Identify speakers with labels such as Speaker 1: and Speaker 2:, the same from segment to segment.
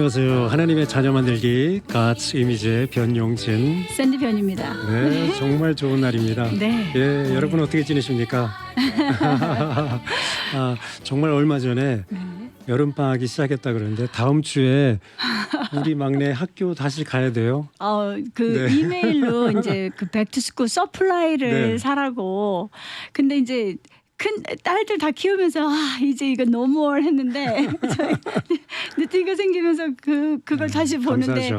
Speaker 1: 안녕하세요. 하나님의 자녀 만들기 God's 이미지의 변용진.
Speaker 2: 샌드변입니다.
Speaker 1: 네, 정말 좋은 날입니다.
Speaker 2: 네.
Speaker 1: 예, 여러분 어떻게 지내십니까? 아, 정말 얼마 전에
Speaker 2: 네.
Speaker 1: 여름 방학이 시작했다 그러는데 다음 주에 우리 막내 학교 다시 가야 돼요.
Speaker 2: 어, 그
Speaker 1: 네.
Speaker 2: 이메일로 이제 그 백투스쿨 서플라이를
Speaker 1: 네.
Speaker 2: 사라고. 근데 이제 큰 딸들 다 키우면서 아 이제 이거 너무얼 했는데 저희 느티가 생기면서 그 그걸 다시 보는데
Speaker 1: 음.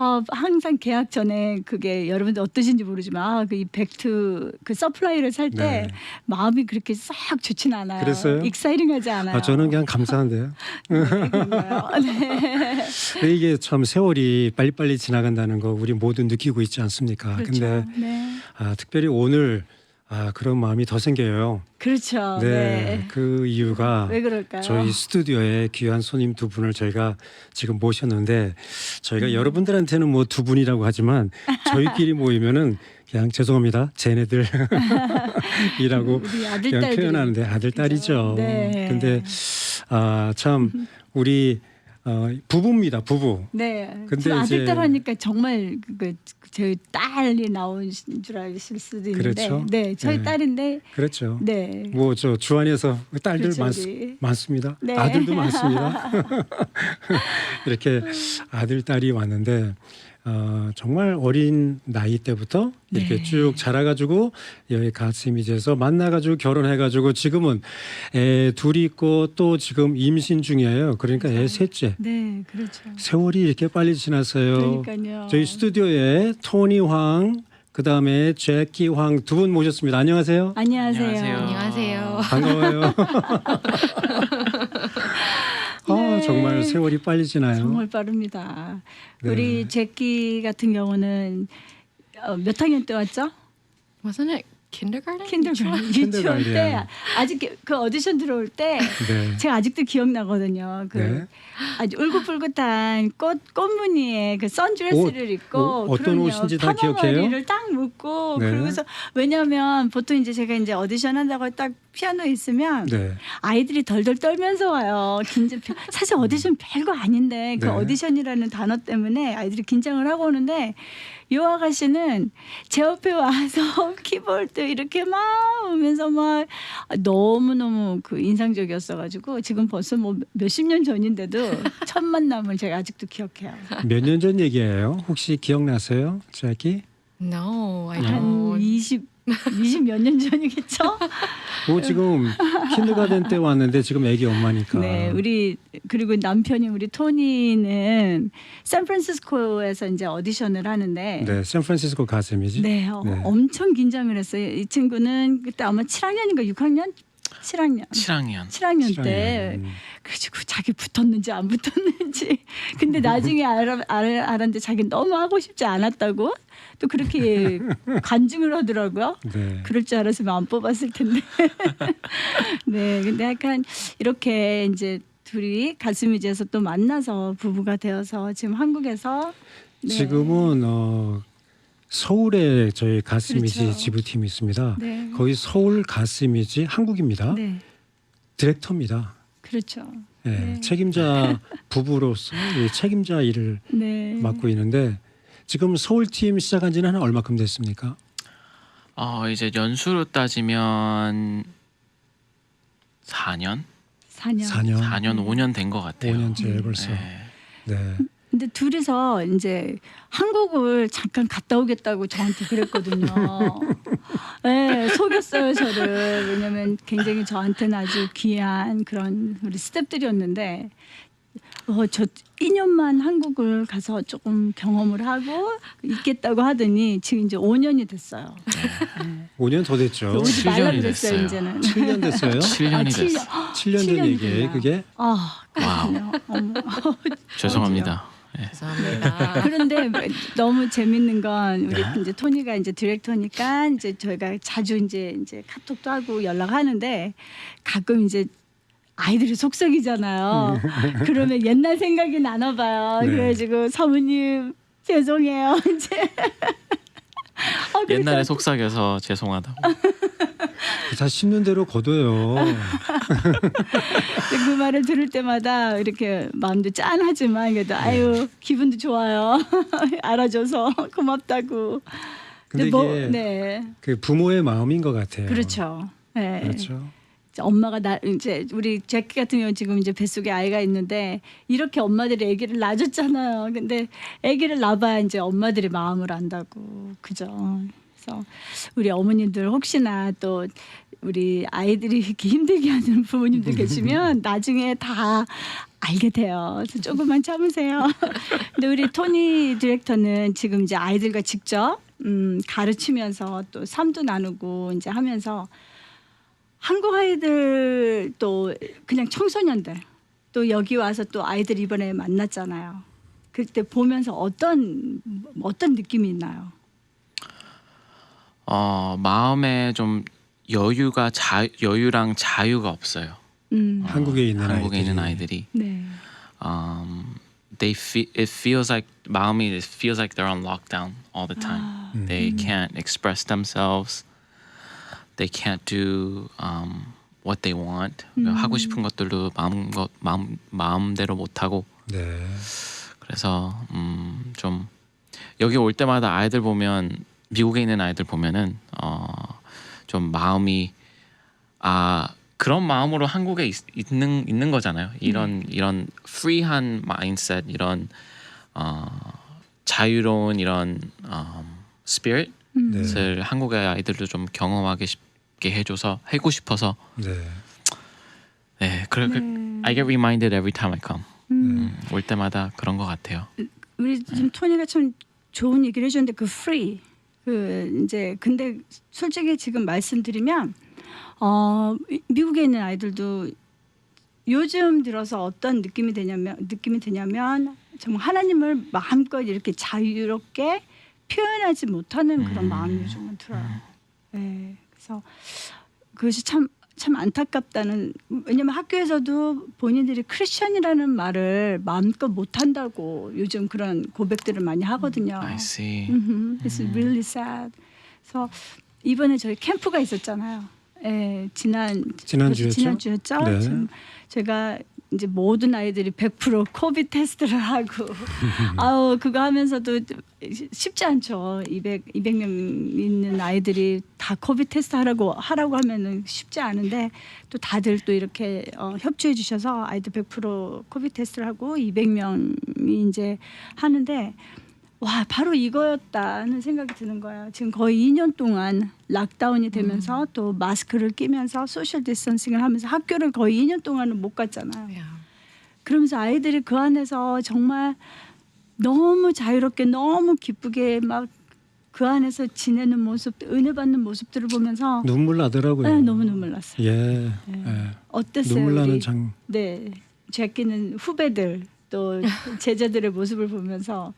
Speaker 2: 어, 항상 계약 전에 그게 여러분들 어떠신지 모르지만 아, 그이 백투 그 서플라이를 살때
Speaker 1: 네.
Speaker 2: 마음이 그렇게 싹 좋진 않아요.
Speaker 1: 그랬어요?
Speaker 2: 익사이링하지 않아요.
Speaker 1: 아, 저는 그냥 감사한데요.
Speaker 2: 네? 네.
Speaker 1: 이게 참 세월이 빨리빨리 지나간다는 거 우리 모두 느끼고 있지 않습니까?
Speaker 2: 그렇죠.
Speaker 1: 근데
Speaker 2: 네.
Speaker 1: 아, 특별히 오늘 아, 그런 마음이 더 생겨요.
Speaker 2: 그렇죠.
Speaker 1: 네,
Speaker 2: 네.
Speaker 1: 그 이유가
Speaker 2: 왜 그럴까요?
Speaker 1: 저희 스튜디오에 귀한 손님 두 분을 저희가 지금 모셨는데 저희가
Speaker 2: 음.
Speaker 1: 여러분들한테는 뭐 두 분이라고 하지만 저희끼리 모이면은 그냥 죄송합니다. 쟤네들 이라고
Speaker 2: 우리 아들
Speaker 1: 그냥
Speaker 2: 딸
Speaker 1: 표현하는데 아들 딸이죠.
Speaker 2: 네.
Speaker 1: 근데 아 참 우리 어, 부부입니다. 부부.
Speaker 2: 네.
Speaker 1: 근데
Speaker 2: 아들 딸 하니까 정말 그 저희 딸이 나온 줄 아실 수도 있는데,
Speaker 1: 그렇죠.
Speaker 2: 네, 저희
Speaker 1: 네.
Speaker 2: 딸인데,
Speaker 1: 그렇죠.
Speaker 2: 네.
Speaker 1: 뭐 저 주안에서 딸들
Speaker 2: 그렇죠,
Speaker 1: 많,
Speaker 2: 우리.
Speaker 1: 많습니다.
Speaker 2: 네.
Speaker 1: 아들도 많습니다. 이렇게 아들 딸이 왔는데 어, 정말 어린 나이 때부터 이렇게
Speaker 2: 네.
Speaker 1: 쭉 자라가지고 여기 가스미지에서 만나가지고 결혼해가지고 지금은 애 둘이 있고 또 지금 임신 중이에요. 그러니까 애 셋째.
Speaker 2: 네, 그렇죠.
Speaker 1: 세월이 이렇게 빨리 지났어요.
Speaker 2: 그러니까요.
Speaker 1: 저희 스튜디오에 토니 황, 그 다음에 제키 황 두 분 모셨습니다. 안녕하세요.
Speaker 2: 안녕하세요.
Speaker 3: 안녕하세요.
Speaker 4: 안녕하세요.
Speaker 1: 반가워요. 아,
Speaker 2: 네.
Speaker 1: 정말 세월이 빨리 지나요.
Speaker 2: 정말 빠릅니다.
Speaker 1: 네.
Speaker 2: 우리 제키 같은 경우는 어, 몇 학년 때 왔죠?
Speaker 4: Wasn't it kindergarten?
Speaker 2: 킨더가든 유치원 때
Speaker 1: 킨더가든.
Speaker 2: 아직 그 오디션 들어올 때
Speaker 1: 네.
Speaker 2: 제가 아직도 기억나거든요. 그
Speaker 1: 네.
Speaker 2: 아주 울긋불긋한 꽃 꽃무늬의 그 선드레스를
Speaker 1: 옷,
Speaker 2: 입고
Speaker 1: 옷, 어떤
Speaker 2: 그럼요.
Speaker 1: 옷인지 다 기억해요?
Speaker 2: 머리를 딱 묶고
Speaker 1: 네.
Speaker 2: 그러고서 왜냐하면 보통 이제 제가 이제 오디션 한다고 딱 피아노 있으면
Speaker 1: 네.
Speaker 2: 아이들이 덜덜 떨면서 와요. 긴장 사실 오디션 별거 아닌데 그
Speaker 1: 네.
Speaker 2: 오디션이라는 단어 때문에 아이들이 긴장을 하고 오는데 요 아가씨는 제 옆에 와서 키보드 이렇게 막 오면서 막 너무 너무 그 인상적이었어가지고 지금 벌써 뭐 몇십 년 전인데도 첫 만남을 제가 아직도 기억해요.
Speaker 1: 몇 년 전 얘기예요? 혹시 기억나세요, 제키?
Speaker 4: No, I
Speaker 2: 한
Speaker 4: don't.
Speaker 2: 20, 20 몇 년 전이겠죠?
Speaker 1: 뭐 지금 킨드가든 때 왔는데 지금 애기 엄마니까.
Speaker 2: 네, 우리 그리고 남편이 우리 토니는 샌프란시스코에서 이제 오디션을 하는데
Speaker 1: 네, 샌프란시스코 가셈이지.
Speaker 2: 네, 어,
Speaker 1: 네.
Speaker 2: 엄청 긴장을 했어요. 이 친구는 그때 아마 7학년인가 6학년? 7학년.
Speaker 3: 7학년.
Speaker 2: 7학년 때
Speaker 1: 음.
Speaker 2: 그래가지고 자기 붙었는지 안 붙었는지 근데 나중에 알아, 알, 알았는데 자기 너무 하고 싶지 않았다고 또 그렇게 간증을 하더라고요.
Speaker 1: 네.
Speaker 2: 그럴 줄 알았으면 안 뽑았을 텐데. 네, 근데 약간 이렇게 이제 둘이 가슴이지에서 또 만나서 부부가 되어서 지금 한국에서 네.
Speaker 1: 지금은 어, 서울에 저희 가스미지
Speaker 2: 그렇죠.
Speaker 1: 지부팀이 있습니다.
Speaker 2: 네.
Speaker 1: 거기 서울 가스미지 한국입니다.
Speaker 2: 네,
Speaker 1: 디렉터입니다.
Speaker 2: 그렇죠.
Speaker 1: 예,
Speaker 2: 네.
Speaker 1: 책임자 부부로서 이 책임자 일을
Speaker 2: 네,
Speaker 1: 맡고 있는데 지금 서울팀 시작한 지는 한 얼마큼 됐습니까?
Speaker 3: 어 이제 연수로 따지면 4년,
Speaker 2: 4년.
Speaker 1: 4년,
Speaker 3: 4년, 5년 된 것 같아요.
Speaker 1: 5년째 벌써.
Speaker 3: 네.
Speaker 1: 네.
Speaker 2: 근데 둘이서 이제 한국을 잠깐 갔다 오겠다고 저한테 그랬거든요. 네, 속였어요 저를. 왜냐면 굉장히 저한테는 아주 귀한 그런 우리 스탭들이었는데 어, 저 2년만 한국을 가서 조금 경험을 하고 있겠다고 하더니 지금 이제 5년이 됐어요.
Speaker 1: 5년 더 됐죠.
Speaker 2: 오지 말라
Speaker 3: 7년이
Speaker 2: 그랬어요
Speaker 3: 됐어요.
Speaker 2: 이제는.
Speaker 1: 7년 됐어요.
Speaker 3: 7년이
Speaker 2: 아, 칠
Speaker 3: 됐어.
Speaker 2: 년.
Speaker 1: 7년 전
Speaker 2: 칠년이
Speaker 1: 얘기예요,
Speaker 2: 됐나?
Speaker 1: 그게.
Speaker 2: 아, 그렇군요. 어머.
Speaker 3: 죄송합니다. 네.
Speaker 4: 죄송합니다.
Speaker 2: 그런데 너무 재밌는 건 우리
Speaker 1: 네.
Speaker 2: 이제 토니가 이제 디렉터니까 이제 저희가 자주 이제 이제 카톡도 하고 연락하는데 가끔 이제 아이들이 속썩이잖아요. 그러면 옛날 생각이 나나 봐요.
Speaker 1: 네.
Speaker 2: 그래가지고 사모님 죄송해요. 이제 아,
Speaker 3: 옛날에 속삭여서 죄송하다고.
Speaker 1: 다 씹는 대로 거둬요.
Speaker 2: 근데 그 말을 들을 때마다 이렇게 마음도 짠하지만 그래도 아유 기분도 좋아요. 알아줘서 고맙다고.
Speaker 1: 근데 이게
Speaker 2: 뭐, 네,
Speaker 1: 그 부모의 마음인 것 같아요.
Speaker 2: 그렇죠. 네.
Speaker 1: 그렇죠.
Speaker 2: 엄마가 나 이제 우리 제키 같은 경우 지금 이제 뱃속에 아이가 있는데 이렇게 엄마들이 아기를 낳아줬잖아요. 근데 아기를 낳아야 이제 엄마들의 마음을 안다고 그죠. 그래서 우리 어머님들 혹시나 또 우리 아이들이 이렇게 힘들게 하는 부모님들 계시면 나중에 다 알게 돼요. 그래서 조금만 참으세요. 근데 우리 토니 디렉터는 지금 이제 아이들과 직접 음, 가르치면서 또 삶도 나누고 이제 하면서 한국 아이들 또 그냥 청소년들 또 여기 와서 또 아이들 이번에 만났잖아요. 그때 보면서 어떤 어떤 느낌이 있나요?
Speaker 3: 어, 마음에 좀 여유가 자 여유랑 자유가 없어요.
Speaker 2: 음,
Speaker 1: 한국에 있는
Speaker 3: 한국에
Speaker 1: 아이들이.
Speaker 3: 있는 아이들이
Speaker 2: 네.
Speaker 3: um, they feel it feels like 마음이 it feels like they're on lockdown all the time.
Speaker 2: 아,
Speaker 3: They can't express themselves. They can't do um, what they want. 하고 싶은 것들도 마음 것 마음 마음대로 못 하고
Speaker 1: 네.
Speaker 3: 그래서 음, 좀 여기 올 때마다 아이들 보면 미국에 있는 아이들 보면은 어, 좀 마음이 아 그런 마음으로 한국에 있, 있는 있는 거잖아요. 이런 이런 프리한 마인셋 이런 어, 자유로운 이런 어, 스피릿을
Speaker 1: 네.
Speaker 3: 한국의 아이들도 좀 경험하게 싶게 해줘서 하고 싶어서
Speaker 1: 네.
Speaker 3: 네, 그래 그
Speaker 2: 네.
Speaker 3: I get reminded every time I come.
Speaker 2: 음.
Speaker 3: 음, 올 때마다 그런 것 같아요.
Speaker 2: 우리 지금 토니가 참 좋은 얘기를 해줬는데 그 free 그 이제 근데 솔직히 지금 말씀드리면 어 미- 미국에 있는 아이들도 요즘 들어서 어떤 느낌이 되냐면 느낌이 드냐면 정말 하나님을 마음껏 이렇게 자유롭게 표현하지 못하는 그런
Speaker 3: 음.
Speaker 2: 마음이 요즘은 들어요. 네, 그래서 그것이 참 참 안타깝다는 왜냐면 학교에서도 본인들이 크리스천이라는 말을 마음껏 못한다고 요즘 그런 고백들을 많이 하거든요.
Speaker 3: I see.
Speaker 2: It's really sad. 그래서 이번에 저희 캠프가 있었잖아요. 예, 지난
Speaker 1: 지난주였죠?
Speaker 2: 지난주였죠.
Speaker 1: 네.
Speaker 2: 제가 이제 모든 아이들이 100% 코비드 테스트를 하고 아우 그거 하면서도 쉽지 않죠. 200 200명 있는 아이들이 다 코비드 테스트 하라고 하라고 하면은 쉽지 않은데 또 다들 또 이렇게 어, 협조해 주셔서 아이들 100% 코비드 테스트를 하고 200명이 이제 하는데 와 바로 이거였다는 생각이 드는 거예요. 지금 거의 2년 동안 락다운이 되면서 또 마스크를 끼면서 소셜 디스턴싱을 하면서 학교를 거의 2년 동안은 못 갔잖아요. 그러면서 아이들이 그 안에서 정말 너무 자유롭게 너무 기쁘게 막 그 안에서 지내는 모습, 은혜 받는 모습들을 보면서
Speaker 1: 눈물 나더라고요.
Speaker 2: 네, 너무 눈물 났어요.
Speaker 1: 예.
Speaker 2: 네.
Speaker 1: 예.
Speaker 2: 어땠어요?
Speaker 1: 눈물 나는? 장.
Speaker 2: 네, 제끼는 후배들 또 제자들의 모습을 보면서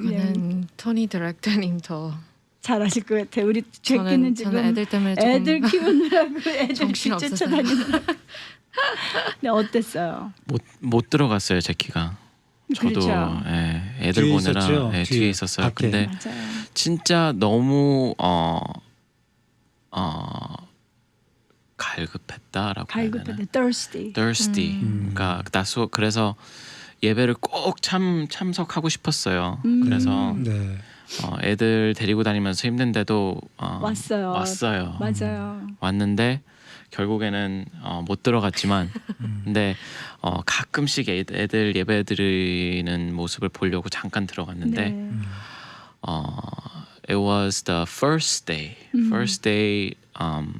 Speaker 4: 그거는 토니 디렉터님 더
Speaker 2: 잘하실 것 같아요. 우리
Speaker 4: 저는
Speaker 2: 지금
Speaker 4: 저는 애들 때문에 조금
Speaker 2: 애들 키우느라고 애들
Speaker 4: 정신
Speaker 2: 쫓아다니느라. 네, 어땠어요?
Speaker 3: 못 못 들어갔어요 제 키가. 저도
Speaker 2: 그렇죠.
Speaker 3: 예, 애들
Speaker 1: 뒤에
Speaker 3: 보느라
Speaker 1: 있었죠?
Speaker 3: 예,
Speaker 1: 뒤에,
Speaker 3: 뒤에 있었어요.
Speaker 1: 밖에.
Speaker 3: 근데
Speaker 2: 맞아요.
Speaker 3: 진짜 너무 어, 어 갈급했다라고 해야 되나?
Speaker 2: thirsty.
Speaker 3: thirsty.
Speaker 1: 음.
Speaker 3: 그러니까 나수 그래서 예배를 꼭 참 참석하고 싶었어요.
Speaker 2: 음.
Speaker 3: 그래서
Speaker 1: 네.
Speaker 3: 어, 애들 데리고 다니면서 힘든데도 어,
Speaker 2: 왔어요.
Speaker 3: 왔어요.
Speaker 2: 맞아요.
Speaker 3: 왔는데 결국에는 어, 못 들어갔지만 근데 어, 가끔씩 애- 애들 예배 드리는 모습을 보려고 잠깐 들어갔는데
Speaker 2: 네.
Speaker 3: 어, it was the first day
Speaker 2: 음.
Speaker 3: first day um,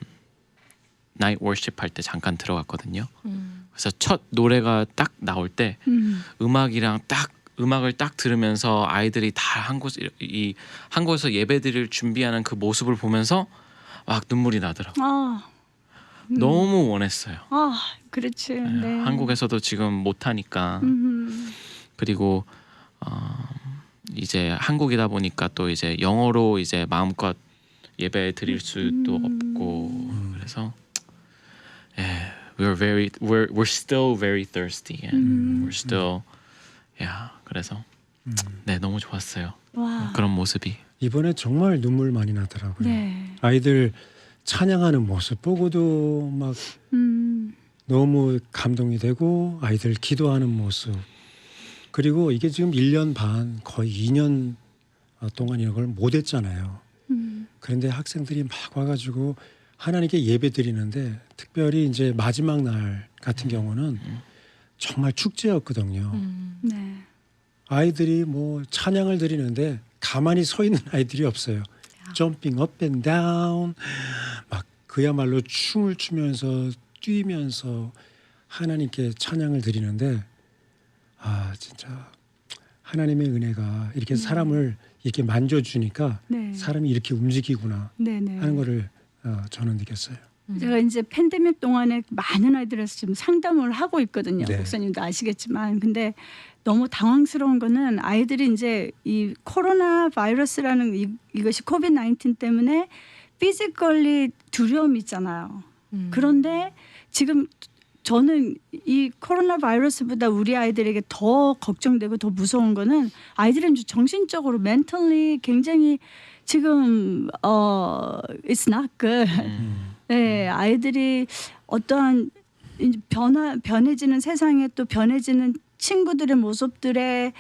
Speaker 3: night worship 할 때 잠깐 들어갔거든요.
Speaker 4: 음.
Speaker 3: 그래서 첫 노래가 딱 나올 때
Speaker 2: 음.
Speaker 3: 음악이랑 딱 음악을 딱 들으면서 아이들이 다 한 곳 이 한 곳에서 예배드릴 준비하는 그 모습을 보면서 막 눈물이 나더라고. 요
Speaker 2: 아, 음.
Speaker 3: 너무 원했어요.
Speaker 2: 아, 그렇지.
Speaker 3: 예,
Speaker 2: 네.
Speaker 3: 한국에서도 지금 못 하니까
Speaker 2: 음.
Speaker 3: 그리고 어, 이제 한국이다 보니까 또 이제 영어로 이제 마음껏 예배 드릴 수도
Speaker 2: 음.
Speaker 3: 없고 그래서 예, we're very we're we're still very thirsty and
Speaker 2: 음.
Speaker 3: we're still yeah 그래서 네 너무 좋았어요
Speaker 2: 와.
Speaker 3: 그런 모습이
Speaker 1: 이번에 정말 눈물 많이 나더라고요.
Speaker 2: 네.
Speaker 1: 아이들 찬양하는 모습 보고도 막
Speaker 2: 음,
Speaker 1: 너무 감동이 되고 아이들 기도하는 모습 그리고 이게 지금 1년 반 거의 2년 동안 이걸 못 했잖아요.
Speaker 2: 음,
Speaker 1: 그런데 학생들이 막 와가지고 하나님께 예배 드리는데 특별히 이제 마지막 날 같은 경우는 정말 축제였거든요.
Speaker 4: 음.
Speaker 2: 네.
Speaker 1: 아이들이 뭐 찬양을 드리는데 가만히 서 있는 아이들이 없어요. 점핑 업 앤 다운 막 그야말로 춤을 추면서 뛰면서 하나님께 찬양을 드리는데 아 진짜 하나님의 은혜가 이렇게 사람을 이렇게 만져주니까
Speaker 2: 네.
Speaker 1: 사람이 이렇게 움직이구나
Speaker 2: 네, 네.
Speaker 1: 하는 거를 어, 저는 느꼈어요.
Speaker 2: 제가 이제 팬데믹 동안에 많은 아이들에서 지금 상담을 하고 있거든요.
Speaker 1: 네.
Speaker 2: 목사님도 아시겠지만, 근데 너무 당황스러운 거는 아이들이 이제 이 코로나 바이러스라는 이, 이것이 코비드 19 때문에 피지컬리 두려움이 있잖아요.
Speaker 4: 음.
Speaker 2: 그런데 지금 저는 이 코로나 바이러스보다 우리 아이들에게 더 걱정되고 더 무서운 거는 아이들은 정신적으로 멘탈리 굉장히 지금 어 it's not good.
Speaker 3: 음.
Speaker 2: 네, 아이들이 어떠한 변화 변해지는 세상에 또 변해지는 친구들의 모습들에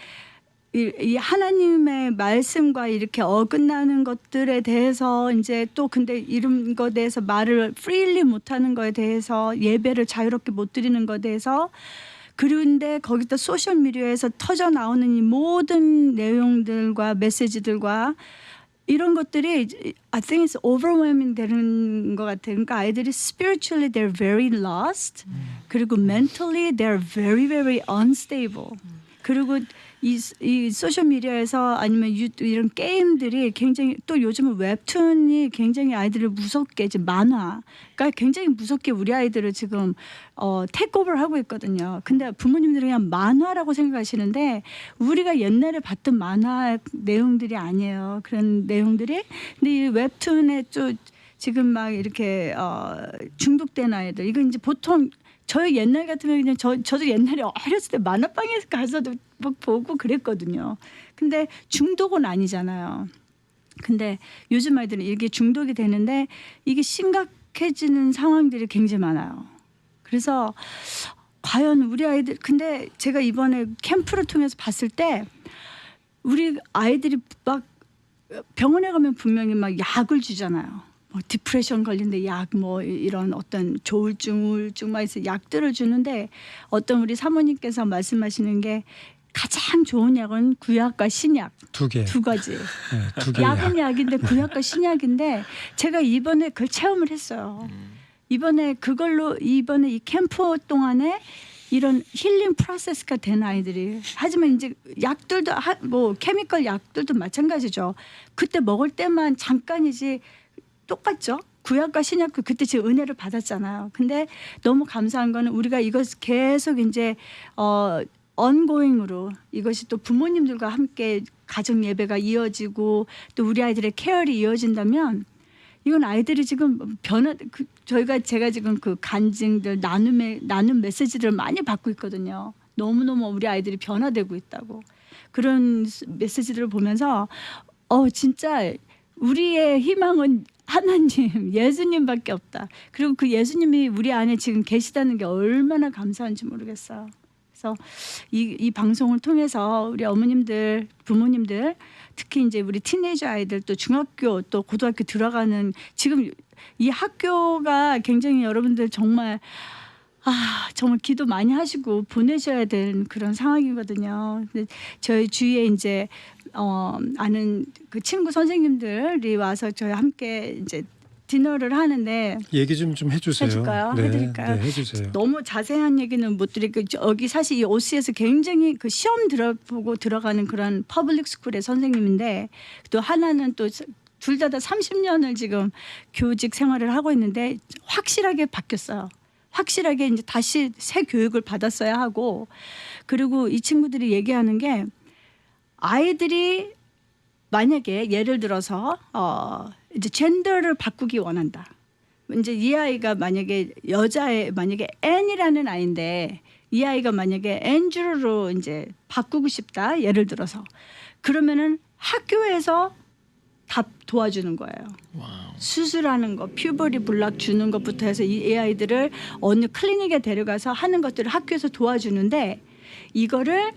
Speaker 2: 이, 이 하나님의 말씀과 이렇게 어긋나는 것들에 대해서 이제 또 근데 이런 거에 대해서 말을 프리리 못하는 거에 대해서 예배를 자유롭게 못 드리는 거에 대해서 그런데 거기다 소셜 미디어에서 터져 나오는 이 모든 내용들과 메시지들과 이런 것들이 I think it's overwhelming 되는 것 같아요. 그러니까 아이들이 spiritually they're very lost. 그리고 mentally they're very very unstable. 그리고 이, 이 소셜 미디어에서 아니면 유, 이런 게임들이 굉장히 또 요즘은 웹툰이 굉장히 아이들을 무섭게 이제 만화가 굉장히 무섭게 우리 아이들을 지금 어 테이크오버를 하고 있거든요. 근데 부모님들은 그냥 만화라고 생각하시는데 우리가 옛날에 봤던 만화 내용들이 아니에요. 그런 내용들이 근데 이 웹툰에 또 지금 막 이렇게 어 중독된 아이들 이거 이제 보통 저희 옛날 같으면 그냥 저 저도 옛날에 어렸을 때 만화방에 서 가서도 막 보고 그랬거든요. 근데 중독은 아니잖아요. 근데 요즘 아이들은 이게 중독이 되는데 이게 심각해지는 상황들이 굉장히 많아요. 그래서 과연 우리 아이들 근데 제가 이번에 캠프를 통해서 봤을 때 우리 아이들이 막 병원에 가면 분명히 막 약을 주잖아요. 뭐 디프레션 걸린데 약 뭐 이런 어떤 조울증 우울증 막 해서 약들을 주는데 어떤 우리 사모님께서 말씀하시는 게 가장 좋은 약은 구약과 신약
Speaker 1: 두 개,
Speaker 2: 두 가지.
Speaker 1: 네, 두 개
Speaker 2: 약은 약 인데 구약과 신약인데 제가 이번에 그걸 체험을 했어요. 이번에 그걸로 이번에 이 캠프 동안에 이런 힐링 프로세스가 된 아이들이 하지만 이제 약들도 하, 뭐 케미컬 약들도 마찬가지죠. 그때 먹을 때만 잠깐이지 똑같죠. 구약과 신약도 그때 제 은혜를 받았잖아요. 근데 너무 감사한 거는 우리가 이것 계속 이제 어 언고잉으로 이것이 또 부모님들과 함께 가정 예배가 이어지고 또 우리 아이들의 케어를 이어진다면 이건 아이들이 지금 변화 그 저희가 제가 지금 그 간증들 나눔의 나눔 메시지들을 많이 받고 있거든요. 너무 너무 우리 아이들이 변화되고 있다고 그런 메시지들을 보면서 어 진짜 우리의 희망은 하나님 예수님밖에 없다. 그리고 그 예수님이 우리 안에 지금 계시다는 게 얼마나 감사한지 모르겠어요. 그래서 이, 이 방송을 통해서 우리 어머님들, 부모님들, 특히 이제 우리 티네이저 아이들 또 중학교 또 고등학교 들어가는 지금 이 학교가 굉장히 여러분들 정말 아 정말 기도 많이 하시고 보내셔야 되는 그런 상황이거든요. 근데 저희 주위에 이제 어 아는 그 친구 선생님들이 와서 저희 함께 이제 디너를 하는데
Speaker 1: 얘기 좀 좀 해주세요.
Speaker 2: 해줄까요?
Speaker 1: 네,
Speaker 2: 해드릴까요?
Speaker 1: 네, 해주세요.
Speaker 2: 너무 자세한 얘기는 못 드리고 여기 사실 이 OC에서 굉장히 그 시험 들어보고 들어가는 그런 퍼블릭 스쿨의 선생님인데 또 하나는 또 둘 다 다 30년을 지금 교직 생활을 하고 있는데 확실하게 바뀌었어요. 확실하게 이제 다시 새 교육을 받았어야 하고 그리고 이 친구들이 얘기하는 게 아이들이 만약에 예를 들어서 어 이제 젠더를 바꾸기 원한다. 이제 이 아이가 만약에 여자의 만약에 N이라는 아이인데 이 아이가 만약에 앤드루로 이제 바꾸고 싶다. 예를 들어서 그러면은 학교에서 다 도와주는 거예요.
Speaker 3: 와우.
Speaker 2: 수술하는 거, 퓨버리 블락 주는 것부터 해서 이 아이들을 어느 클리닉에 데려가서 하는 것들을 학교에서 도와주는데 이거를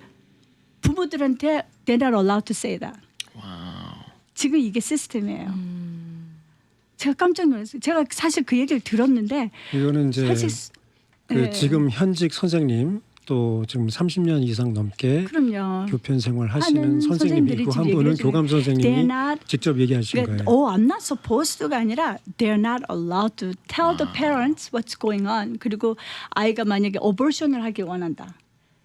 Speaker 2: 부모들한테 they're not allowed to say that.
Speaker 3: 와우.
Speaker 2: 지금 이게 시스템이에요.
Speaker 4: 음.
Speaker 2: 제가 깜짝 놀랐어요. 제가 사실 그 얘기를 들었는데
Speaker 1: 이거는 이제
Speaker 2: 사실 스-
Speaker 1: 그
Speaker 2: 네.
Speaker 1: 지금 현직 선생님 또 지금 30년 이상 넘게
Speaker 2: 그럼요.
Speaker 1: 교편 생활 하시는
Speaker 2: 하는
Speaker 1: 선생님이고
Speaker 2: 선생님들이
Speaker 1: 한
Speaker 2: 지금
Speaker 1: 분은 교감 선생님이
Speaker 2: not
Speaker 1: 직접 얘기하신
Speaker 2: 그러니까,
Speaker 1: 거예요.
Speaker 2: oh, I'm not supposed to가 아니라 they're not allowed to tell the parents what's going on. 그리고 아이가 만약에 어버션을 하기 원한다.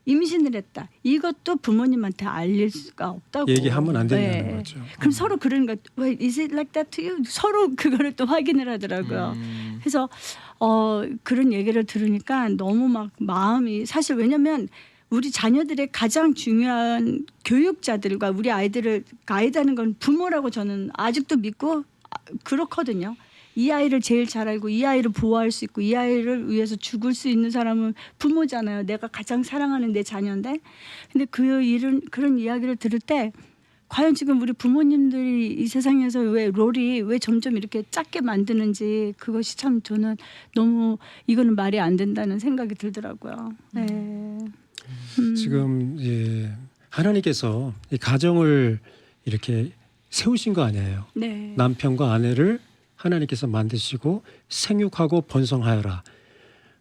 Speaker 2: 임신을 했다. 이것도 부모님한테 알릴 수가 없다고.
Speaker 1: 얘기하면 안 된다는
Speaker 2: 네.
Speaker 1: 거죠.
Speaker 2: 그럼 서로 그러니까 Wait, is it like that to you? 서로 그거를 또 확인을 하더라고요.
Speaker 3: 음.
Speaker 2: 그래서 어 그런 얘기를 들으니까 너무 막 마음이 사실 왜냐면 우리 자녀들의 가장 중요한 교육자들과 우리 아이들을 가이드하는 건 부모라고 저는 아직도 믿고 아, 그렇거든요. 이 아이를 제일 잘 알고 이 아이를 보호할 수 있고 이 아이를 위해서 죽을 수 있는 사람은 부모잖아요. 내가 가장 사랑하는 내 자녀인데. 근데 그 일은 그런 이야기를 들을 때 과연 지금 우리 부모님들이 이 세상에서 왜 롤이 왜 점점 이렇게 작게 만드는지 그것이 참 저는 너무 이거는 말이 안 된다는 생각이 들더라고요. 네. 음.
Speaker 1: 지금 예, 하나님께서 이 가정을 이렇게 세우신 거 아니에요.
Speaker 2: 네.
Speaker 1: 남편과 아내를 하나님께서 만드시고 생육하고 번성하여라.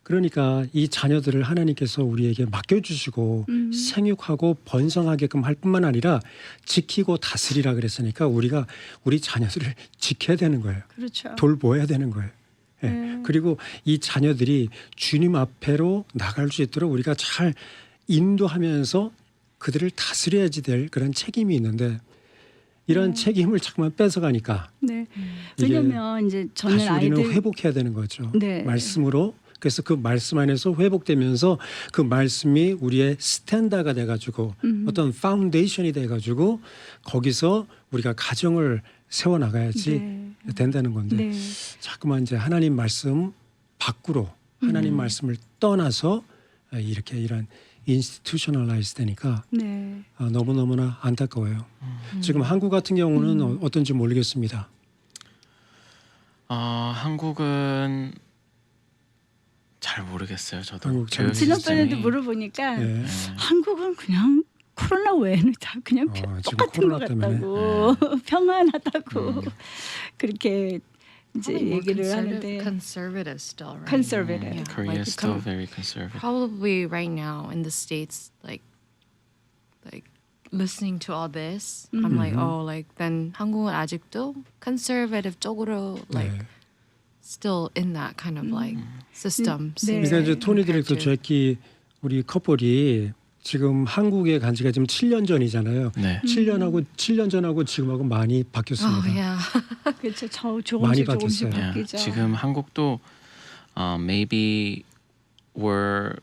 Speaker 1: 그러니까 이 자녀들을 하나님께서 우리에게 맡겨주시고
Speaker 2: 음.
Speaker 1: 생육하고 번성하게끔 할 뿐만 아니라 지키고 다스리라 그랬으니까 우리가 우리 자녀들을 지켜야 되는 거예요.
Speaker 2: 그렇죠.
Speaker 1: 돌보아야 되는 거예요. 예.
Speaker 2: 네.
Speaker 1: 그리고 이 자녀들이 주님 앞에로 나갈 수 있도록 우리가 잘 인도하면서 그들을 다스려야지 될 그런 책임이 있는데 이런
Speaker 2: 네.
Speaker 1: 책임을 자꾸만 뺏어가니까
Speaker 2: 네. 왜냐면 이제 저는
Speaker 1: 다시 우리는
Speaker 2: 아이들
Speaker 1: 회복해야 되는 거죠.
Speaker 2: 네.
Speaker 1: 말씀으로 그래서 그 말씀 안에서 회복되면서 그 말씀이 우리의 스탠다가 돼가지고
Speaker 2: 음.
Speaker 1: 어떤 파운데이션이 돼가지고 거기서 우리가 가정을 세워 나가야지
Speaker 2: 네.
Speaker 1: 된다는 건데
Speaker 2: 네.
Speaker 1: 자꾸만 이제 하나님 말씀 밖으로 하나님
Speaker 2: 음.
Speaker 1: 말씀을 떠나서 이렇게 이런 인스티튜셔널라이즈 되니까
Speaker 2: 네.
Speaker 1: 너무 너무나 안타까워요.
Speaker 2: 음.
Speaker 1: 지금 한국 같은 경우는 어- 어떤지 모르겠습니다.
Speaker 3: 어, 한국은 잘 모르겠어요. 저도
Speaker 1: 한국 잘
Speaker 3: 교육
Speaker 2: 지난번에도
Speaker 3: 시스템이.
Speaker 2: 물어보니까
Speaker 1: 예.
Speaker 3: 네.
Speaker 2: 한국은 그냥 코로나 외에는 다 그냥
Speaker 1: 어,
Speaker 2: 평-
Speaker 1: 지금
Speaker 2: 똑같은 것
Speaker 1: 코로나 때문에.
Speaker 2: 같다고 평안하다고
Speaker 3: 음.
Speaker 2: 그렇게
Speaker 4: Probably more
Speaker 2: 얘기를
Speaker 4: conservative,
Speaker 2: 하는데
Speaker 4: conservative still, right?
Speaker 2: conservative.
Speaker 4: Yeah,
Speaker 3: Korea
Speaker 4: like
Speaker 3: is
Speaker 4: you
Speaker 3: still
Speaker 4: come-
Speaker 3: very conservative.
Speaker 4: Probably right now in the states, like, like listening to all this, I'm like,
Speaker 1: Mhm.
Speaker 4: oh, like then 한국은 아직도 conservative 쪽으로 like
Speaker 1: 네.
Speaker 4: still in that kind of like system.
Speaker 2: 네.
Speaker 4: seems
Speaker 1: 그러니까 이제
Speaker 4: like,
Speaker 1: 토니
Speaker 4: compared
Speaker 1: 디렉터
Speaker 4: to-
Speaker 1: 제키 우리 커플이 지금 한국에 간 지가 지금 7년 전이잖아요.
Speaker 3: 네.
Speaker 1: 7년하고 7년 전하고 지금하고 많이 바뀌었습니다.
Speaker 4: Oh yeah.
Speaker 2: 그렇죠. 저
Speaker 1: 많이
Speaker 2: 조금씩 조금씩
Speaker 1: 바뀌었어요.
Speaker 3: Yeah.
Speaker 2: 바뀌죠.
Speaker 3: 지금 한국도 uh, maybe we're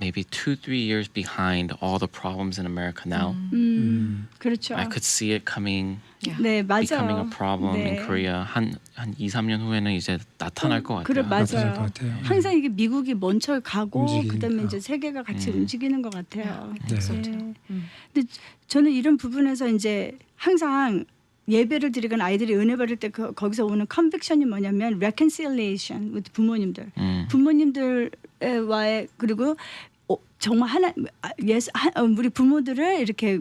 Speaker 3: maybe two three years behind all the problems in America now.
Speaker 2: 음, 그렇죠.
Speaker 3: I could see it coming
Speaker 4: Yeah.
Speaker 2: 네,
Speaker 3: becoming
Speaker 2: 맞아요.
Speaker 3: a problem in
Speaker 2: 네.
Speaker 3: Korea 한 한 2, 3년 후에는 이제 나타날 것 같아요.
Speaker 2: 그래
Speaker 1: 나타날 것
Speaker 2: 맞아요.
Speaker 1: 같아요.
Speaker 2: 항상 이게 미국이 먼저 가고
Speaker 1: 움직이니까.
Speaker 2: 그다음에 이제 세계가 같이
Speaker 3: 음.
Speaker 2: 움직이는 것 같아요.
Speaker 1: 네.
Speaker 2: 네.
Speaker 4: 음.
Speaker 2: 근데 저는 이런 부분에서 이제 항상 예배를 드리거나 아이들이 은혜 받을 때 그, 거기서 오는 컨빅션이 뭐냐면 reconciliation with 부모님들.
Speaker 3: 음.
Speaker 2: 부모님들과의 그리고 어, 정말 하나 아, 예수 하, 어, 우리 부모들을 이렇게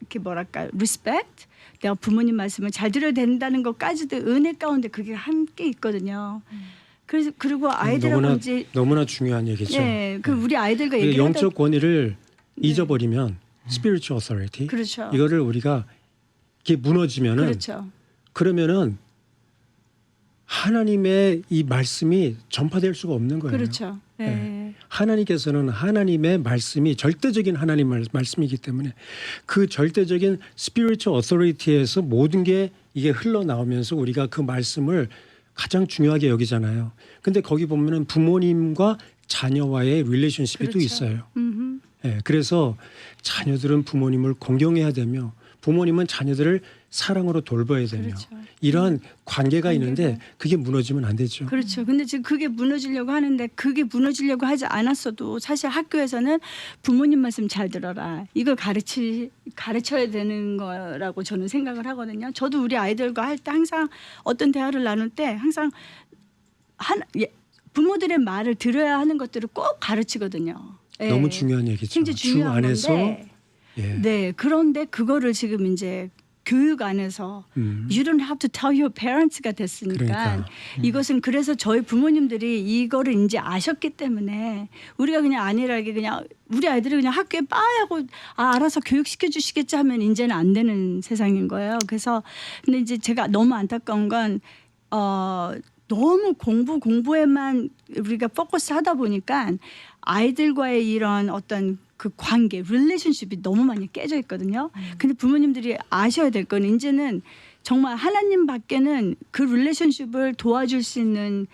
Speaker 2: 이렇게 뭐랄까 respect 내가 부모님 말씀을 잘 들어야 된다는 것까지도 은혜 가운데 그게 함께 있거든요. 그래서 그리고 아이들하고
Speaker 1: 너무나
Speaker 2: 이제
Speaker 1: 너무나 중요한 얘기죠.
Speaker 2: 예, 그 우리 아이들과 얘기를
Speaker 1: 영적 권위를 잊어버리면 spiritual authority
Speaker 2: 그렇죠.
Speaker 1: 이거를 우리가 이게 무너지면은
Speaker 2: 그렇죠.
Speaker 1: 그러면은 하나님의 이 말씀이 전파될 수가 없는 거예요.
Speaker 2: 그렇죠. 예.
Speaker 1: 네. 하나님께서는 하나님의 말씀이 절대적인 하나님 말, 말씀이기 때문에 그 절대적인 spiritual authority에서 모든 게 이게 흘러나오면서 우리가 그 말씀을 가장 중요하게 여기잖아요. 근데 거기 보면은 부모님과 자녀와의 릴레이션십이 또
Speaker 2: 그렇죠.
Speaker 1: 있어요.
Speaker 2: 음흠.
Speaker 1: 예, 그래서 자녀들은 부모님을 공경해야 되며 부모님은 자녀들을 사랑으로 돌봐야 되며
Speaker 2: 그렇죠.
Speaker 1: 이러한 관계가
Speaker 2: 관계가.
Speaker 1: 있는데 그게 무너지면 안 되죠.
Speaker 2: 그렇죠. 근데 지금 그게 무너지려고 하는데 그게 무너지려고 하지 않았어도 사실 학교에서는 부모님 말씀 잘 들어라. 이걸 가르치 가르쳐야 되는 거라고 저는 생각을 하거든요. 저도 우리 아이들과 할 때 항상 어떤 대화를 나눌 때 항상 한 예, 부모들의 말을 들어야 하는 것들을 꼭 가르치거든요. 예.
Speaker 1: 너무 중요한 얘기죠.
Speaker 2: 굉장히 중요한
Speaker 1: 안에서
Speaker 2: 건데
Speaker 1: 예.
Speaker 2: 네 그런데 그거를 지금 이제 교육 안에서
Speaker 1: 음.
Speaker 2: You don't have to tell your parents가 됐으니까
Speaker 1: 그러니까.
Speaker 2: 이것은 그래서 저희 부모님들이 이거를 이제 아셨기 때문에 우리가 그냥 안일하게 그냥 우리 아이들이 그냥 학교에 빠야고 아 알아서 교육시켜 주시겠지 하면 이제는 안 되는 세상인 거예요. 그래서 근데 이제 제가 너무 안타까운 건 어, 너무 공부 공부에만 우리가 포커스 하다 보니까 아이들과의 이런 어떤 그 관계, 릴레이션십이 너무 많이 깨져 있거든요. 근데 부모님들이 아셔야 될 건 이제는 정말 하나님 밖에는 그 릴레이션십을 도와줄 수 있는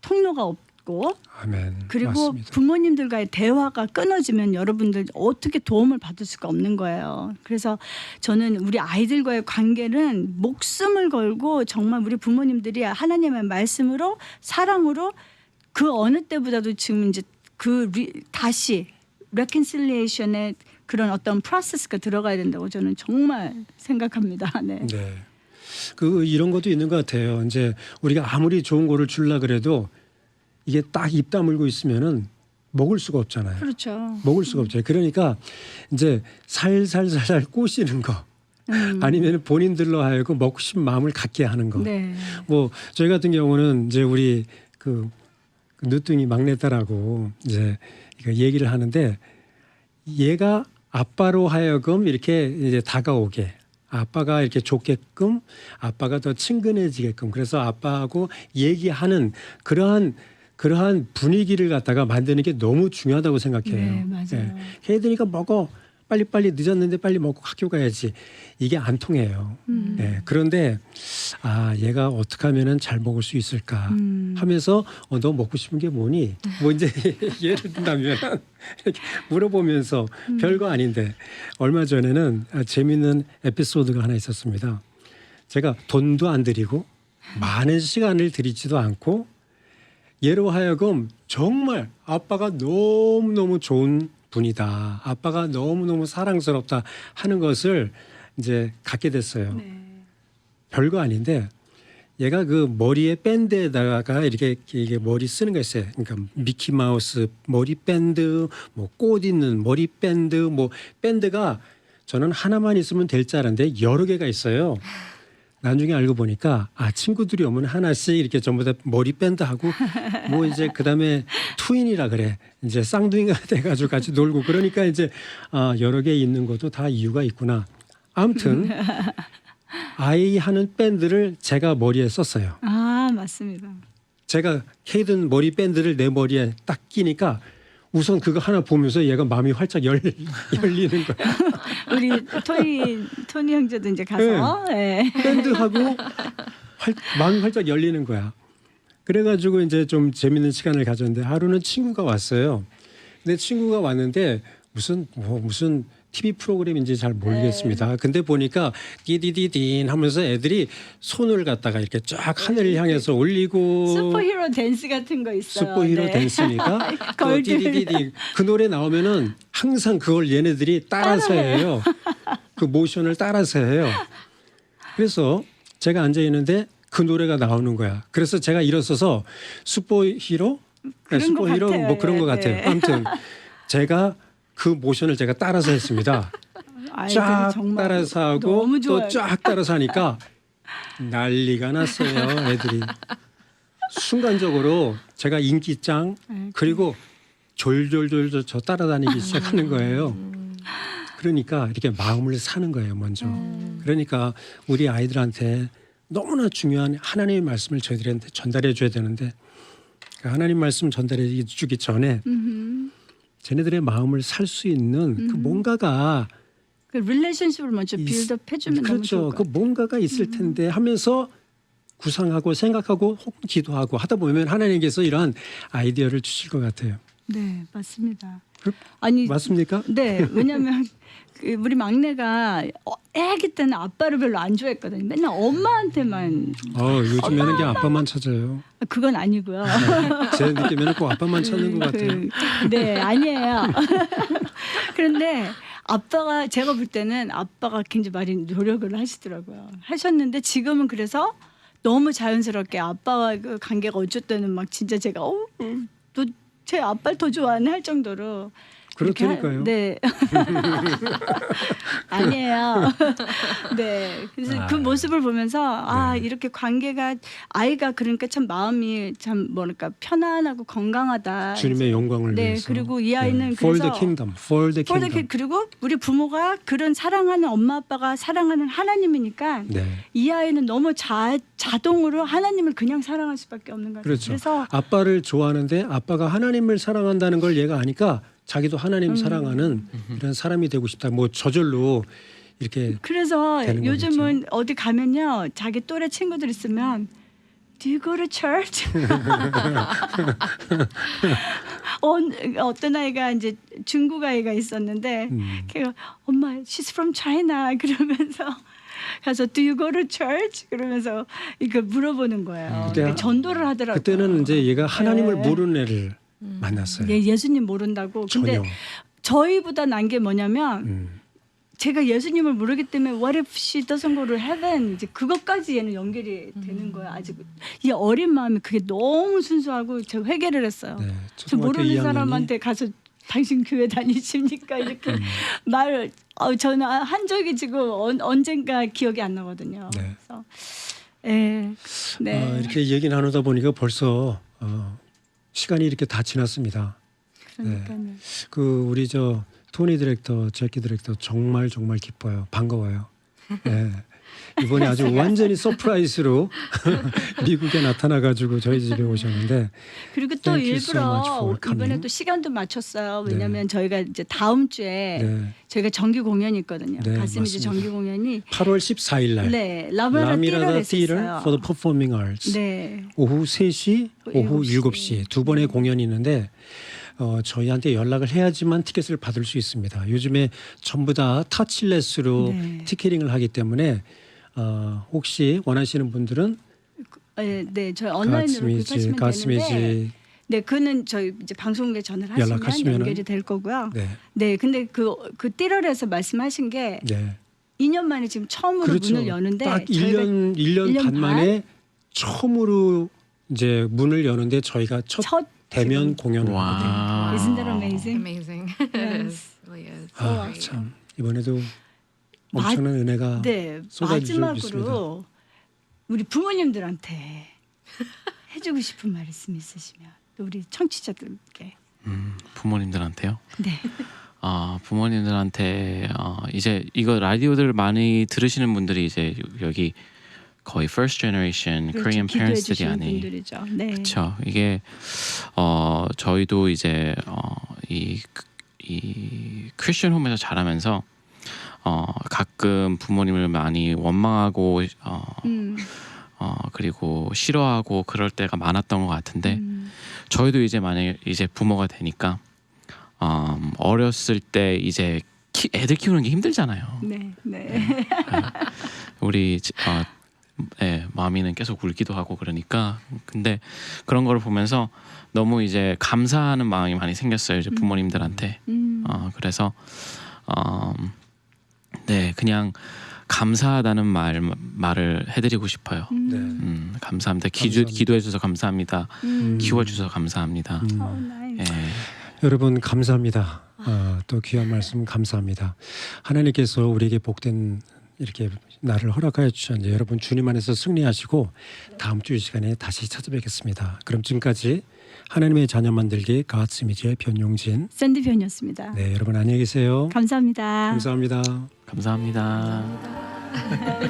Speaker 2: 통로가 없고
Speaker 1: 아멘.
Speaker 2: 그리고
Speaker 1: 맞습니다.
Speaker 2: 부모님들과의 대화가 끊어지면 여러분들 어떻게 도움을 받을 수가 없는 거예요. 그래서 저는 우리 아이들과의 관계는 목숨을 걸고 정말 우리 부모님들이 하나님의 말씀으로 사랑으로 그 어느 때보다도 지금 이제 그 리, 다시 레컨실리에이션의 그런 어떤 프로세스가 들어가야 된다고 저는 정말 생각합니다. 네.
Speaker 1: 네. 그 이런 것도 있는 것 같아요. 이제 우리가 아무리 좋은 거를 줄라 그래도 이게 딱 입 다물고 있으면은 먹을 수가 없잖아요.
Speaker 2: 그렇죠.
Speaker 1: 먹을 수가 없죠. 그러니까 이제 살살살살 꼬시는 거
Speaker 2: 음.
Speaker 1: 아니면 본인들로 하여금 먹고 싶은 마음을 갖게 하는 거.
Speaker 2: 네.
Speaker 1: 뭐 저희 같은 경우는 이제 우리 그, 그 늦둥이 막내딸하고 이제 얘기를 하는데 얘가 아빠로 하여금 이렇게 이제 다가오게 아빠가 이렇게 좋게끔 아빠가 더 친근해지게끔 그래서 아빠하고 얘기하는 그러한 그러한 분위기를 갖다가 만드는 게 너무 중요하다고 생각해요.
Speaker 2: 네, 맞아요.
Speaker 1: 예. 걔들이가 먹어 빨리빨리 늦었는데 빨리 먹고 학교 가야지 이게 안 통해요.
Speaker 2: 음.
Speaker 1: 예. 그런데 아 얘가 어떻게 하면은 잘 먹을 수 있을까
Speaker 2: 음.
Speaker 1: 하면서 어, 너 먹고 싶은 게 뭐니? 뭐 이제 예를 든다면 이렇게 물어보면서
Speaker 2: 음.
Speaker 1: 별거 아닌데 얼마 전에는 아, 재밌는 에피소드가 하나 있었습니다. 제가 돈도 안 들이고 많은 시간을 들이지도 않고 얘로 하여금 정말 아빠가 너무 너무 좋은 분이다. 아빠가 너무 너무 사랑스럽다 하는 것을 이제 갖게 됐어요.
Speaker 2: 네.
Speaker 1: 별거 아닌데 얘가 그 머리에 밴드에다가 이렇게 이게 머리 쓰는 거 있어요. 그러니까 미키 마우스 머리 밴드, 뭐 꽃 있는 머리 밴드, 뭐 밴드가 저는 하나만 있으면 될 줄 알았는데 여러 개가 있어요. 나중에 알고 보니까 아 친구들이 오면 하나씩 이렇게 전부 다 머리 밴드 하고 뭐 이제 그다음에 트윈이라 그래 이제 쌍둥이가 돼가지고 같이 놀고 그러니까 이제 아 여러 개 있는 것도 다 이유가 있구나. 아무튼 아이 하는 밴드를 제가 머리에 썼어요.
Speaker 2: 아 맞습니다.
Speaker 1: 제가 케이든 머리 밴드를 내 머리에 딱 끼니까 우선 그거 하나 보면서 얘가 마음이 활짝 열, 열리는 거야.
Speaker 2: 우리 토니 토니 형제도 이제 가서 네.
Speaker 1: 밴드하고 활, 마음이 활짝 열리는 거야. 그래가지고 이제 좀 재밌는 시간을 가졌는데 하루는 친구가 왔어요. 근데 친구가 왔는데 무슨 뭐 무슨 TV 프로그램인지 잘 모르겠습니다. 근데 보니까 디디디딘 하면서 애들이 손을 갖다가 이렇게 쫙 하늘을 향해서 올리고
Speaker 2: 슈퍼히로 댄스 같은 거 있어요.
Speaker 1: 슈퍼히로
Speaker 2: 네.
Speaker 1: 댄스니까 또
Speaker 2: 걸들.
Speaker 1: 디디디디 그 노래 나오면은 항상 그걸 얘네들이 따라서 해요. 그 모션을 따라서 해요. 그래서 제가 앉아 있는데 그 노래가 나오는 거야. 그래서 제가 일어서서 슈퍼히로 네,
Speaker 2: 그런 것
Speaker 1: 슈퍼히로
Speaker 2: 같아요.
Speaker 1: 뭐 그런 것
Speaker 2: 네,
Speaker 1: 같아요.
Speaker 2: 네.
Speaker 1: 아무튼 제가 그 모션을 제가 따라서 했습니다.
Speaker 2: 아이들이
Speaker 1: 쫙
Speaker 2: 정말
Speaker 1: 따라서 하고
Speaker 2: 너무
Speaker 1: 또
Speaker 2: 좋아요.
Speaker 1: 쫙 따라서 하니까 난리가 났어요 애들이 순간적으로 제가 인기짱
Speaker 2: 네.
Speaker 1: 그리고 졸졸졸졸 저 따라다니기 시작하는 거예요 그러니까 이렇게 마음을 사는 거예요 먼저 그러니까 우리 아이들한테 너무나 중요한 하나님의 말씀을 저희들한테 전달해 줘야 되는데 그 하나님 말씀 전달해 주기 전에
Speaker 2: 음흠.
Speaker 1: 쟤네들의 마음을 살 수 있는 그 뭔가가
Speaker 2: 그 릴레이션십을 먼저
Speaker 1: 있-
Speaker 2: 빌드업 해주면 너무
Speaker 1: 그렇죠.
Speaker 2: 좋을 것
Speaker 1: 그
Speaker 2: 같아요.
Speaker 1: 뭔가가 있을 텐데 하면서 구상하고 생각하고 혹은 기도하고 하다 보면 하나님께서 이러한 아이디어를 주실 것 같아요.
Speaker 2: 네 맞습니다.
Speaker 1: 그-
Speaker 2: 아니
Speaker 1: 맞습니까?
Speaker 2: 네 왜냐하면 그 우리 막내가 어, 애기 때는 아빠를 별로 안 좋아했거든요. 맨날 엄마한테만
Speaker 1: 어, 요즘에는 그냥 아빠만 찾아요.
Speaker 2: 그건 아니고요.
Speaker 1: 제 느낌에는 꼭 아빠만 찾는 것 같아요.
Speaker 2: 그, 네, 아니에요. 그런데 아빠가 제가 볼 때는 아빠가 굉장히 많이 노력을 하시더라고요. 하셨는데 지금은 그래서 너무 자연스럽게 아빠와 그 관계가 어쩔 때는 막 진짜 제가 어또제 아빠 를 더 좋아하네 할 정도로
Speaker 1: 그렇다니까요.
Speaker 2: 네. 아니에요. 네. 그래서 그
Speaker 1: 아.
Speaker 2: 모습을 보면서 아
Speaker 1: 네.
Speaker 2: 이렇게 관계가 아이가 그러니까 참 마음이 참 뭐랄까 편안하고 건강하다.
Speaker 1: 주님의 영광을
Speaker 2: 네,
Speaker 1: 위해서.
Speaker 2: 그리고 이 아이는
Speaker 1: the
Speaker 2: 그래서
Speaker 1: for the
Speaker 2: For the
Speaker 1: kingdom.
Speaker 2: kid. 그리고 우리 부모가 그런 사랑하는 엄마 아빠가 사랑하는 하나님이니까
Speaker 1: 네.
Speaker 2: 이 아이는 너무 자, 자동으로 하나님을 그냥 사랑할 수밖에 없는 거죠.
Speaker 1: 그렇죠.
Speaker 2: 그래서
Speaker 1: 아빠를 좋아하는데 아빠가 하나님을 사랑한다는 걸 얘가 아니까 자기도
Speaker 2: 음.
Speaker 1: 하나님 사랑하는 이런 사람이 되고 싶다. 뭐 저절로 이렇게
Speaker 2: 그래서
Speaker 1: 되는
Speaker 2: 요즘은 어디 가면요 자기 또래 친구들 있으면 Do you go to church? 어, 어떤 아이가 이제 중국 아이가 있었는데
Speaker 1: 음.
Speaker 2: 걔가 엄마 she's from China 그러면서 가서 Do you go to church? 그러면서 이거 물어보는 거예요.
Speaker 1: 그때
Speaker 2: 그러니까 전도를 하더라고요.
Speaker 1: 그때는 이제 얘가 하나님을
Speaker 2: 네.
Speaker 1: 모르는 애를 만났어요.
Speaker 2: 예, 예수님 모른다고. 근데
Speaker 1: 전혀.
Speaker 2: 저희보다 난 게 뭐냐면
Speaker 1: 음.
Speaker 2: 제가 예수님을 모르기 때문에 what if she doesn't go to heaven 이제 그것까지 얘는 연결이
Speaker 1: 음.
Speaker 2: 되는 거야 아직 이 어린 마음이 그게 너무 순수하고 제가 회개를 했어요.
Speaker 1: 네.
Speaker 2: 저 모르는
Speaker 1: 2학년이
Speaker 2: 사람한테 가서 당신 교회 다니십니까 이렇게
Speaker 1: 음.
Speaker 2: 말 어, 저는 한 적이 지금 언, 언젠가 기억이 안 나거든요.
Speaker 1: 네.
Speaker 2: 그래서 예, 네,
Speaker 1: 어, 이렇게 얘기 나누다 보니까 벌써 어, 시간이 이렇게 다 지났습니다.
Speaker 2: 그러니까요.
Speaker 1: 그 우리 저 토니 디렉터, 제키 디렉터 정말 정말 기뻐요. 반가워요. 네. 이번에 아주 완전히 서프라이즈로 미국에 나타나 가지고 저희 집에 오셨는데
Speaker 2: 그리고 또
Speaker 1: Thank you so much
Speaker 2: 일부러
Speaker 1: for coming.
Speaker 2: 이번에 또 시간도 맞췄어요.
Speaker 1: 네.
Speaker 2: 왜냐하면 저희가 이제 다음 주에
Speaker 1: 네.
Speaker 2: 저희가 정기 공연이 있거든요.
Speaker 1: 네,
Speaker 2: 가슴이 제
Speaker 1: 맞습니다.
Speaker 2: 정기 공연이
Speaker 1: 8월 14일 날
Speaker 2: 네 라브라라
Speaker 1: 라미라다
Speaker 2: 띠를
Speaker 1: Theater
Speaker 2: 했었어요.
Speaker 1: for the Performing Arts
Speaker 2: 네.
Speaker 1: 오후 3시, 오후
Speaker 2: 7시.
Speaker 1: 7시 두 번의 공연이 있는데 어, 저희한테 연락을 해야지만 티켓을 받을 수 있습니다. 요즘에 전부 다 터치레스로
Speaker 2: 네.
Speaker 1: 티켓팅을 하기 때문에 어, 혹시 원하시는 분들은
Speaker 2: 네, 네, 저희 온라인으로 구입하시면
Speaker 1: 가스미지
Speaker 2: 되는데, 네, 그는 저희 이제 방송국에 전화를 하시면
Speaker 1: 연락하시면은-
Speaker 2: 연결이 될 거고요. 네,
Speaker 1: 네,
Speaker 2: 근데 그그 띠럴에서 말씀하신 게
Speaker 1: 네.
Speaker 2: 2년 만에 지금 처음으로
Speaker 1: 그렇죠.
Speaker 2: 문을 여는데
Speaker 1: 딱
Speaker 2: 저희가
Speaker 1: 1년 1년, 일년반
Speaker 2: 반?
Speaker 1: 만에 처음으로 이제 문을 여는데 저희가 첫,
Speaker 2: 첫
Speaker 1: 대면 공연을.
Speaker 3: 와.
Speaker 2: Isn't that amazing?
Speaker 4: Amazing.
Speaker 2: Yes.
Speaker 4: Really is.
Speaker 1: 아. 참 이번에도
Speaker 2: 마-
Speaker 1: 엄청난 은혜가
Speaker 2: 네,
Speaker 1: 쏟아지고
Speaker 2: 마지막으로 우리 부모님들한테 해주고 싶은 말 있으면 있으시면 또 우리 청취자들께
Speaker 3: 음, 부모님들한테요.
Speaker 2: 네,
Speaker 3: 어, 부모님들한테 어, 이제 이거 라디오들 많이 들으시는 분들이 이제 여기 거의 first generation
Speaker 2: 그렇죠.
Speaker 3: Korean
Speaker 2: 기도해
Speaker 3: parents들이
Speaker 2: 주시는
Speaker 3: 아니.
Speaker 2: 분들이죠. 네,
Speaker 3: 그렇죠. 이게 어 저희도 이제 어이 이 크리스천 홈에서 자라면서 어 가끔 부모님을 많이 원망하고 어,
Speaker 2: 음,
Speaker 3: 어 그리고 싫어하고 그럴 때가 많았던 것 같은데
Speaker 2: 음,
Speaker 3: 저희도 이제 만약 이제 부모가 되니까 음, 어렸을 때 이제 키, 애들 키우는 게 힘들잖아요.
Speaker 2: 네, 네,
Speaker 3: 우리 지- 어, 예, 마미는 계속 울기도 하고 그러니까. 근데 그런 거를 보면서 너무 이제 감사하는 마음이 많이 생겼어요 이제 부모님들한테.
Speaker 2: 음,
Speaker 3: 어, 그래서 어, 네 그냥 감사하다는 말 말을 해드리고 싶어요.
Speaker 1: 네.
Speaker 3: 음, 감사합니다. 기주,
Speaker 1: 감사합니다.
Speaker 3: 기도해 주셔서 감사합니다.
Speaker 2: 음.
Speaker 3: 키워 주셔서 감사합니다.
Speaker 1: 음.
Speaker 2: 어, 나이스.
Speaker 3: 예.
Speaker 1: 여러분 감사합니다. 어, 또 귀한 말씀 감사합니다. 하나님께서 우리에게 복된 이렇게 날을 허락하여 주셨는데 여러분 주님 안에서 승리하시고 다음 주 이 시간에 다시 찾아뵙겠습니다. 그럼 지금까지 하나님의 자녀 만들기 가츠 미지의 변용진.
Speaker 2: 샌디 편이었습니다.
Speaker 1: 네, 여러분 안녕히 계세요.
Speaker 2: 감사합니다.
Speaker 1: 감사합니다.
Speaker 3: 감사합니다.